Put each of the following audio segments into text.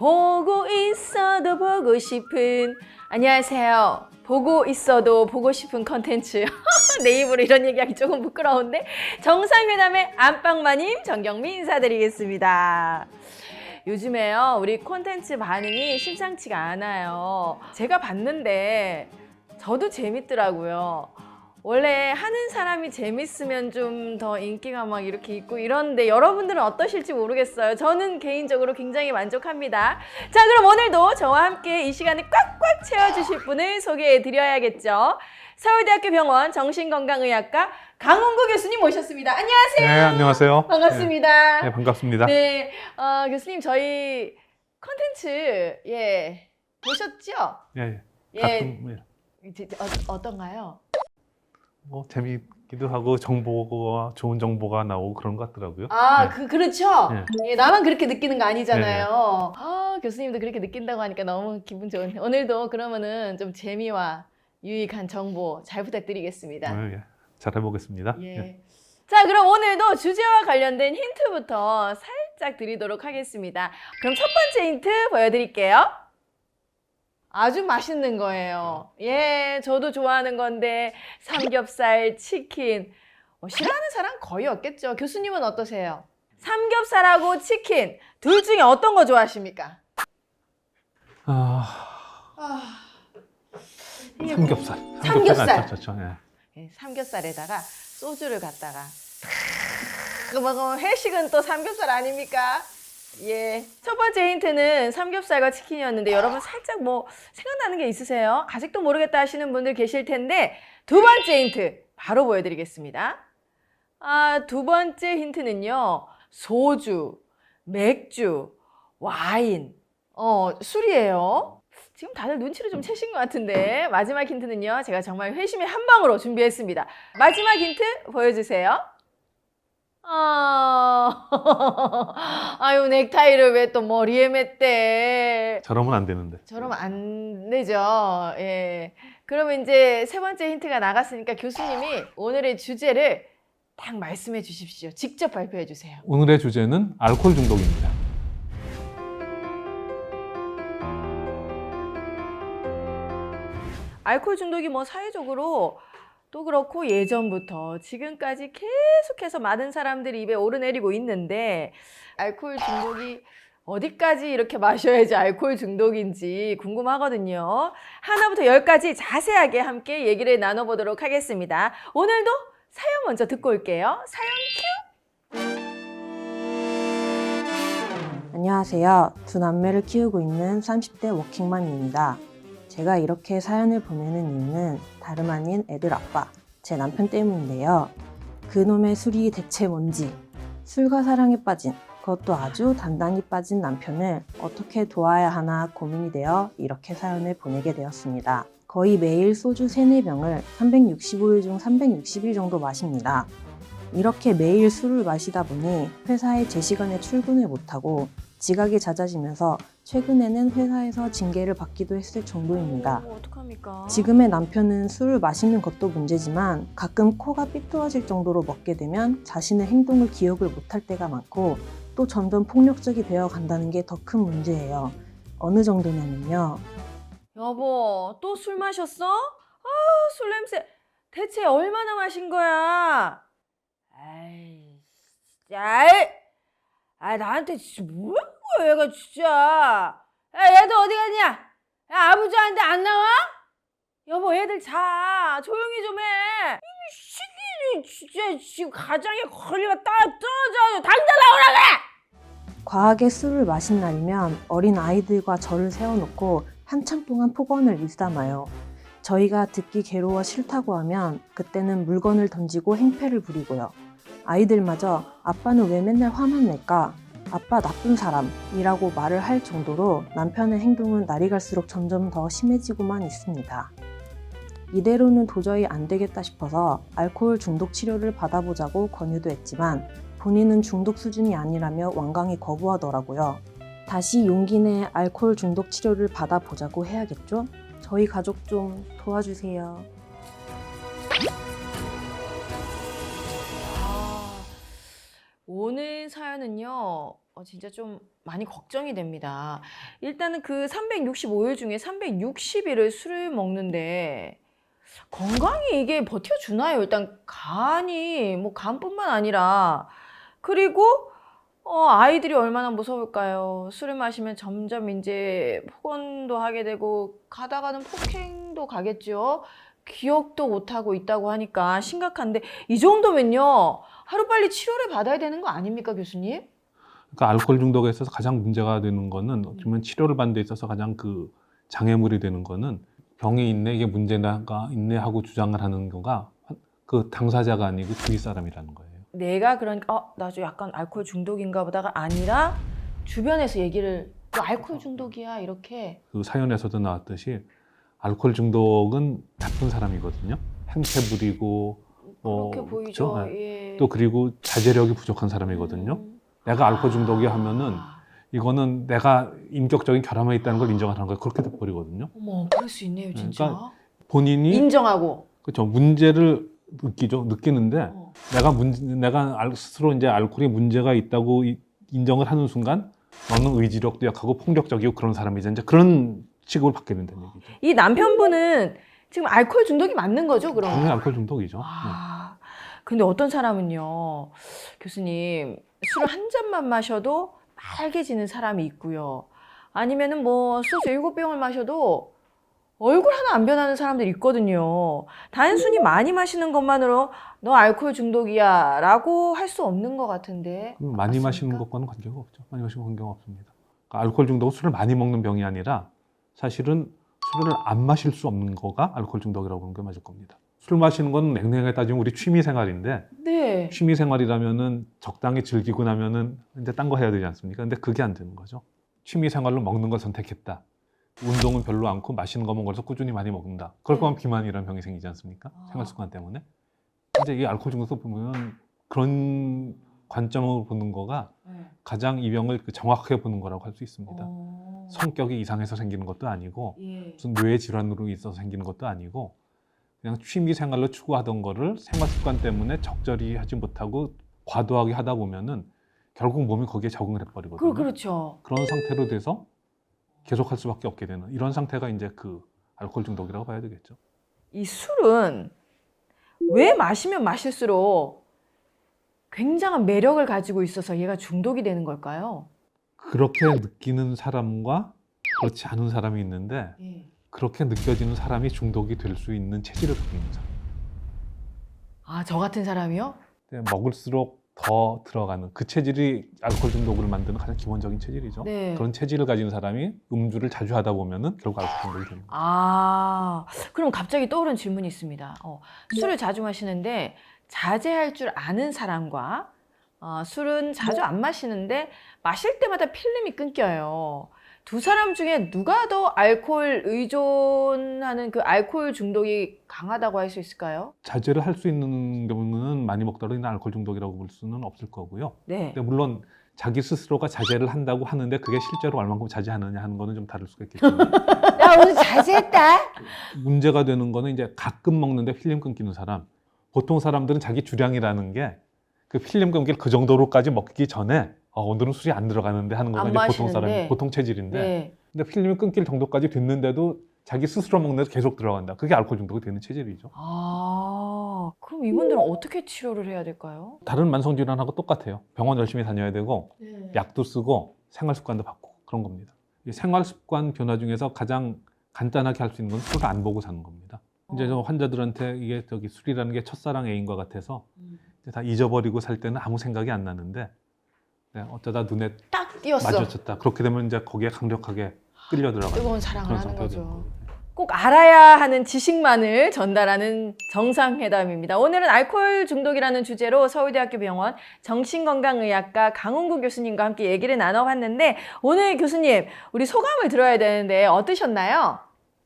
보고 있어도 보고 싶은 안녕하세요. 보고 있어도 보고 싶은 컨텐츠. 내 입으로 이런 얘기하기 조금 부끄러운데 정상회담의 안방마님 정경민 인사드리겠습니다. 요즘에요 우리 콘텐츠 반응이 심상치가 않아요. 제가 봤는데 저도 재밌더라고요. 원래 하는 사람이 재밌으면 좀 더 인기가 막 이렇게 있고 이런데 여러분들은 어떠실지 모르겠어요. 저는 개인적으로 굉장히 만족합니다. 자, 그럼 오늘도 저와 함께 이 시간을 꽉꽉 채워주실 분을 소개해 드려야겠죠. 서울대학교 병원 정신건강의학과 강홍구 교수님 모셨습니다. 안녕하세요. 네, 안녕하세요. 반갑습니다. 네, 네, 반갑습니다. 네, 어, 교수님 저희 컨텐츠 예 보셨죠? 예, 예, 가끔 예, 이제 어, 어떤가요? 뭐 재미있기도 하고 정보가 좋은 정보가 나오고 그런 것 같더라고요. 아, 네. 그 그렇죠. 네. 예, 나만 그렇게 느끼는 거 아니잖아요. 아, 교수님도 그렇게 느낀다고 하니까 너무 기분 좋은데 오늘도 그러면은 좀 재미와 유익한 정보 잘 부탁드리겠습니다. 오늘 예, 잘 해보겠습니다. 예. 예. 자, 그럼 오늘도 주제와 관련된 힌트부터 살짝 드리도록 하겠습니다. 그럼 첫 번째 힌트 보여드릴게요. 아주 맛있는 거예요. 예, 저도 좋아하는 건데 삼겹살, 치킨. 어, 싫어하는 사람 거의 없겠죠. 교수님은 어떠세요? 삼겹살하고 치킨 둘 중에 어떤 거 좋아하십니까? 아, 아, 이게 삼겹살. 삼겹살. 아주 좋죠. 예. 예, 삼겹살에다가 소주를 갖다가 그 먹으면 회식은 또 삼겹살 아닙니까? 예. 첫 번째 힌트는 삼겹살과 치킨이었는데 여러분 살짝 뭐 생각나는 게 있으세요? 아직도 모르겠다 하시는 분들 계실 텐데 두 번째 힌트 바로 보여드리겠습니다. 아, 두 번째 힌트는요. 소주, 맥주, 와인, 어, 술이에요. 지금 다들 눈치를 좀 채신 것 같은데 마지막 힌트는요 제가 정말 회심의 한 방으로 준비했습니다 마지막 힌트 보여주세요 아. 아유 넥타이를 왜 또 머리에 맸대? 저러면 안 되는데. 저러면 안 되죠. 예. 그러면 이제 세 번째 힌트가 나갔으니까 교수님이 오늘의 주제를 딱 말씀해 주십시오. 직접 발표해 주세요. 오늘의 주제는 알코올 중독입니다. 알코올 중독이 뭐 사회적으로 또 그렇고 예전부터 지금까지 계속해서 많은 사람들이 입에 오르내리고 있는데 알코올 중독이 어디까지 이렇게 마셔야지 알코올 중독인지 궁금하거든요. 하나부터 열까지 자세하게 함께 얘기를 나눠보도록 하겠습니다. 오늘도 사연 먼저 듣고 올게요. 사연 안녕하세요. 두 남매를 키우고 있는 30대 워킹맘입니다. 제가 이렇게 사연을 보내는 이유는 다름 아닌 애들 아빠, 제 남편 때문인데요. 그놈의 술이 대체 뭔지, 술과 사랑에 빠진, 그것도 아주 단단히 빠진 남편을 어떻게 도와야 하나 고민이 되어 이렇게 사연을 보내게 되었습니다. 거의 매일 소주 3, 4병을 365일 중 360일 정도 마십니다. 이렇게 매일 술을 마시다 보니 회사에 제 시간에 출근을 못하고 지각이 잦아지면서 최근에는 회사에서 징계를 받기도 했을 정도입니다. 어, 어떡합니까? 지금의 남편은 술을 마시는 것도 문제지만 가끔 코가 삐뚤어질 정도로 먹게 되면 자신의 행동을 기억을 못할 때가 많고 또 점점 폭력적이 되어 간다는 게 더 큰 문제예요. 어느 정도냐면요. 여보, 또 술 마셨어? 아, 술 냄새. 대체 얼마나 마신 거야? 아이, 진짜. 아이, 아, 나한테 진짜 뭐야, 얘가 진짜. 야, 얘들 어디 갔냐? 야, 아버지한테 안 나와? 여보, 애들 자. 조용히 좀 해. 이 시기니 진짜 지금 가장에 걸리가 따 떨어져. 당장 나오라 그래! 과하게 술을 마신 날이면 어린 아이들과 저를 세워놓고 한참 동안 폭언을 일삼아요. 저희가 듣기 괴로워 싫다고 하면 그때는 물건을 던지고 행패를 부리고요. 아이들마저 아빠는 왜 맨날 화만 낼까? 아빠 나쁜 사람이라고 말을 할 정도로 남편의 행동은 날이 갈수록 점점 더 심해지고만 있습니다. 이대로는 도저히 안 되겠다 싶어서 알코올 중독 치료를 받아보자고 권유도 했지만 본인은 중독 수준이 아니라며 완강히 거부하더라고요. 다시 용기 내 알코올 중독 치료를 받아보자고 해야겠죠? 저희 가족 좀 도와주세요. 오늘 사연은요, 어, 진짜 좀 많이 걱정이 됩니다. 일단은 그 365일 중에 360일을 술을 먹는데 건강이 이게 버텨주나요? 일단 간이 뭐 간뿐만 아니라 그리고 어, 아이들이 얼마나 무서울까요? 술을 마시면 점점 이제 폭언도 하게 되고 가다가는 폭행도 가겠죠. 기억도 못하고 있다고 하니까 심각한데 이 정도면요 하루빨리 치료를 받아야 되는 거 아닙니까 교수님? 그러니까 알코올 중독에 있어서 가장 문제가 되는 거는 어떻게 보면 치료를 받는 데 있어서 가장 그 장애물이 되는 거는 병이 있네 이게 문제가 있네 하고 주장을 하는 거가 그 당사자가 아니고 주위 사람이라는 거예요. 내가 그러니까 어, 나좀 약간 알코올 중독인가 보다가 아니라 주변에서 얘기를 너 알코올 중독이야 이렇게 그 사연에서도 나왔듯이 알코올 중독은 나쁜 사람이거든요. 행패 부리고 뭐, 그렇게 보이죠. 그쵸? 예. 또 그리고 자제력이 부족한 사람이거든요. 음. 내가 알코올 중독이 하면은 아. 이거는 내가 인격적인 결함이 있다는 걸 인정하는 거예요. 그렇게 돼버리거든요. 어머 그럴 수 있네요 진짜. 그러니까 본인이 인정하고. 그렇죠 문제를 느끼죠. 느끼는데 어. 내가 문 내가 알- 스스로 이제 알코올이 문제가 있다고 이- 인정을 하는 순간 너는 의지력도 약하고 폭력적이고 그런 사람이지 이제 그런 취급을 받게 된다는 얘기죠. 이 남편분은 지금 알코올 중독이 맞는 거죠 그럼? 당연히 알코올 중독이죠. 네. 아, 근데 어떤 사람은요, 교수님, 술을 한 잔만 마셔도 빨개지는 사람이 있고요. 아니면은 뭐 소주 일곱 병을 마셔도 얼굴 하나 안 변하는 사람들이 있거든요. 단순히 많이 마시는 것만으로 너 알코올 중독이야 라고 할 수 없는 것 같은데. 그럼 많이 맞습니까? 마시는 것과는 관계가 없죠. 많이 마시는 건 관계가 없습니다. 그러니까 알코올 중독은 술을 많이 먹는 병이 아니라 사실은 술을 안 마실 수 없는 거가 알코올 중독이라고 보는 게 맞을 겁니다. 술 마시는 건 냉랭하게 따지면 우리 취미 생활인데 네. 취미 생활이라면은 적당히 즐기고 나면은 이제 딴 거 해야 되지 않습니까? 근데 그게 안 되는 거죠. 취미 생활로 먹는 걸 선택했다. 운동은 별로 않고 마시는 것만 걸어서 꾸준히 많이 먹는다. 그럴 네. 거면 비만이라는 병이 생기지 않습니까? 아. 생활 습관 때문에. 이제 이 알코올 중독도 보면 그런 관점으로 보는 거가 가장 이 병을 그 정확하게 보는 거라고 할 수 있습니다. 어. 성격이 이상해서 생기는 것도 아니고 예. 무슨 뇌 질환으로 있어서 생기는 것도 아니고 그냥 취미 생활로 추구하던 거를 생활 습관 때문에 적절히 하지 못하고 과도하게 하다 보면은 결국 몸이 거기에 적응을 해버리거든요. 그, 그렇죠. 그런 상태로 돼서 계속할 수밖에 없게 되는 이런 상태가 이제 그 알코올 중독이라고 봐야 되겠죠. 이 술은 왜 마시면 마실수록 굉장한 매력을 가지고 있어서 얘가 중독이 되는 걸까요? 그렇게 느끼는 사람과 그렇지 않은 사람이 있는데 그렇게 느껴지는 사람이 중독이 될 수 있는 체질을 갖고 있는 사람. 아, 저 같은 사람이요? 근데 먹을수록 더 들어가는 그 체질이 알코올 중독을 만드는 가장 기본적인 체질이죠. 네. 그런 체질을 가진 사람이 음주를 자주 하다 보면은 결국 알코올 중독이 거예요. 아, 그럼 갑자기 떠오른 질문이 있습니다. 어, 술을 자주 마시는데 자제할 줄 아는 사람과 어, 술은 자주 안 마시는데 마실 때마다 필름이 끊겨요. 두 사람 중에 누가 더 알코올 의존하는 그 알코올 중독이 강하다고 할 수 있을까요? 자제를 할 수 있는 경우는 많이 먹다가 있는 알코올 중독이라고 볼 수는 없을 거고요. 네. 근데 물론 자기 스스로가 자제를 한다고 하는데 그게 실제로 얼만큼 자제하느냐 하는 거는 좀 다를 수가 있겠지만 나 오늘 자제했다. 문제가 되는 거는 이제 가끔 먹는데 필름 끊기는 사람. 보통 사람들은 자기 주량이라는 게 그 필름 끊기를 그 정도로까지 먹기 전에 어, 오늘은 술이 안 들어가는데 하는 거가 안 이제 보통 마시는데. 사람 보통 체질인데 네. 근데 필름이 끊길 정도까지 됐는데도 자기 스스로 먹는 데서 계속 들어간다. 그게 알코올 중독이 되는 체질이죠. 아, 그럼 이분들은 어떻게 치료를 해야 될까요? 다른 만성 질환하고 똑같아요. 병원 열심히 다녀야 되고 네. 약도 쓰고 생활 습관도 바꾸고 그런 겁니다. 이 생활 습관 변화 중에서 가장 간단하게 할 수 있는 건 술을 안 보고 사는 겁니다. 이제 저 환자들한테 이게 저기 술이라는 게 첫사랑 애인과 같아서 이제 다 잊어버리고 살 때는 아무 생각이 안 나는데 네, 어쩌다 눈에 딱 띄었어. 마주쳤다. 그렇게 되면 이제 거기에 강력하게 끌려 들어가는 뜨거운 사랑을 하는 거죠. 거거든요. 꼭 알아야 하는 지식만을 전달하는 정상회담입니다. 오늘은 알코올 중독이라는 주제로 서울대학교 병원 정신건강의학과 강훈구 교수님과 함께 얘기를 나눠봤는데 오늘 교수님 우리 소감을 들어야 되는데 어떠셨나요?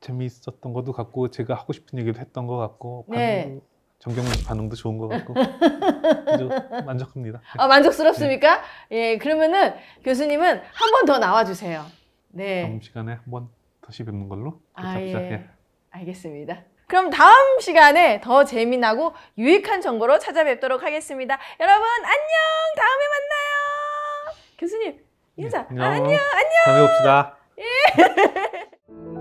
재미있었던 것도 같고 제가 하고 싶은 얘기도 했던 것 같고 네. 씨 반응도 좋은 것 같고 아주 만족합니다. 아, 만족스럽습니까? 예, 그러면은 교수님은 한 번 더 나와주세요. 네. 다음 시간에 한 번 다시 뵙는 걸로 아, 그렇게 합시다. 예. 예. 알겠습니다. 그럼 다음 시간에 더 재미나고 유익한 정보로 찾아뵙도록 하겠습니다. 여러분, 안녕! 다음에 만나요! 교수님 인사. 네, 아, 안녕. 다음에 봅시다. 예.